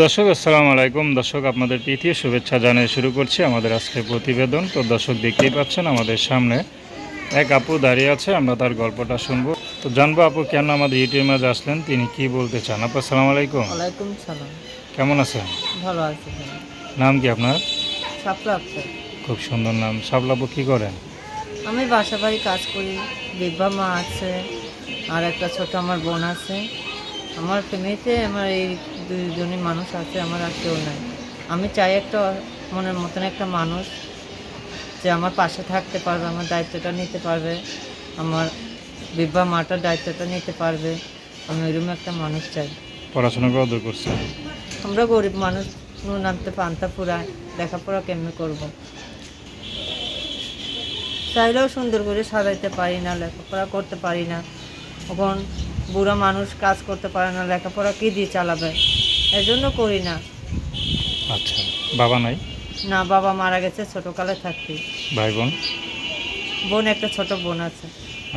দর্শক আসসালামু আলাইকুম। দর্শক আপনাদের তৃতীয় শুভেচ্ছা জানিয়ে শুরু করছি আমাদের আজকের প্রতিবেদন। তো দর্শক দেখতেই পাচ্ছেন আমাদের সামনে এক আপু দাঁড়িয়ে আছে আমরা তার গল্পটা শুনব। তো জানব আপু কেন আমাদের ইউটিউবের মাঝে আসলেন তিনি কি বলতে চান? আপু আসসালামু আলাইকুম। ওয়ালাইকুম সালাম। কেমন আছেন? ভালো আছি। নাম কি আপনার? খুব সুন্দর নাম। সাবলা আপু কী করেন? আমি বাসা বাড়ি কাজ করি। বিধবা মা আছে আর একটা ছোট আমার বোন আছে। আমার ফ্যামিলিতে আমার এই দুইজনই মানুষ আছে আমার আর কেউ নাই। আমি চাই একটা মনের মতন একটা মানুষ যে আমার পাশে থাকতে পারবে আমার দায়িত্বটা নিতে পারবে আমার বিধবা মাটার দায়িত্বটা নিতে পারবে। আমি ওইরকম একটা মানুষ চাই। পড়াশোনা কত করছেন আমরা গরিব মানুষ নুন আনতে পান্তা ফুরায় লেখাপড়া কেমনে করব? চাইলেও সুন্দর করে সাজাইতে পারি না লেখাপড়া করতে পারি না। এখন বুড়া মানুষ কাজ করতে পারে না লেখাপড়া কি দিয়ে চালাবে? এজন্য করি না। আচ্ছা বাবা নাই? না বাবা মারা গেছে ছোটোকালে থাকতে ভাই বোন? বোন একটা ছোট বোন আছে।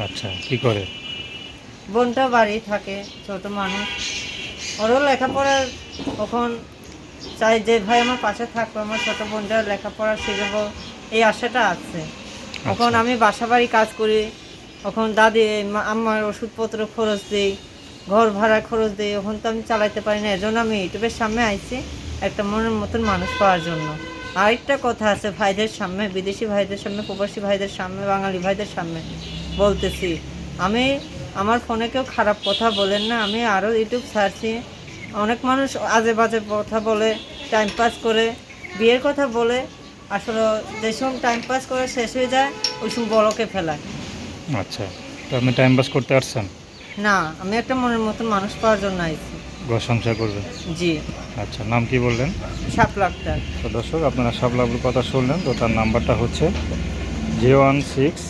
আচ্ছা কি করে? বোনটা বাড়ি থাকে ছোট মানুষ। ওরও লেখাপড়ার কখন চাই যে ভাই আমার পাশে থাকবে আমার ছোট বোনটার লেখাপড়া শিখব এই আশাটা আছে। এখন আচ্ছা। আমি বাসা বাড়ি কাজ করি এখন দাদি আমার ওষুধপত্র খরচ দিই, ঘর ভাড়া খরচ দিই, এখন তো আমি চালাইতে পারি না, এজন্য আমি ইউটিউবের সামনে আইছি একটা মনের মতন মানুষ পাওয়ার জন্য। আরেকটা কথা আছে ভাইদের সামনে, বিদেশি ভাইদের সামনে, প্রবাসী ভাইদের সামনে, বাঙালি ভাইদের সামনে বলতেছি। আমি, আমার ফোনে কেউ খারাপ কথা বলেন না, আমি আরও ইউটিউব সার্চি অনেক মানুষ আজে বাজে কথা বলে টাইম পাস করে, বিয়ের কথা বলে, আসলে যে সময় টাইম পাস করে শেষ হয়ে যায়, ওই সময় বড়কে ফেলায়। আচ্ছা তো আপনি টাইম পাস করতে পারছেন না আমি একটা মনের মতন মানুষ পাওয়ার জন্য আইছি। ঘর সংসার করবেন? জি। আচ্ছা নাম কি বললেন? সাপ লাখটার তো দর্শক আপনারা সাবলাবুর কথা শুনলেন তো তার নাম্বারটা হচ্ছে zero one six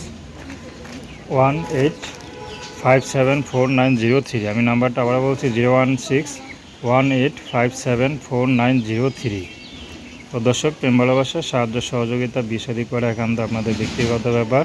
one eight five seven four nine zero three. আমি নাম্বারটা আবার বলছি zero one six one eight five seven four nine zero three. তো দর্শক প্রেম ভালোবাসা সাহায্য সহযোগিতা বিষাদি করা একান্ত আপনাদের ব্যক্তিগত ব্যাপার।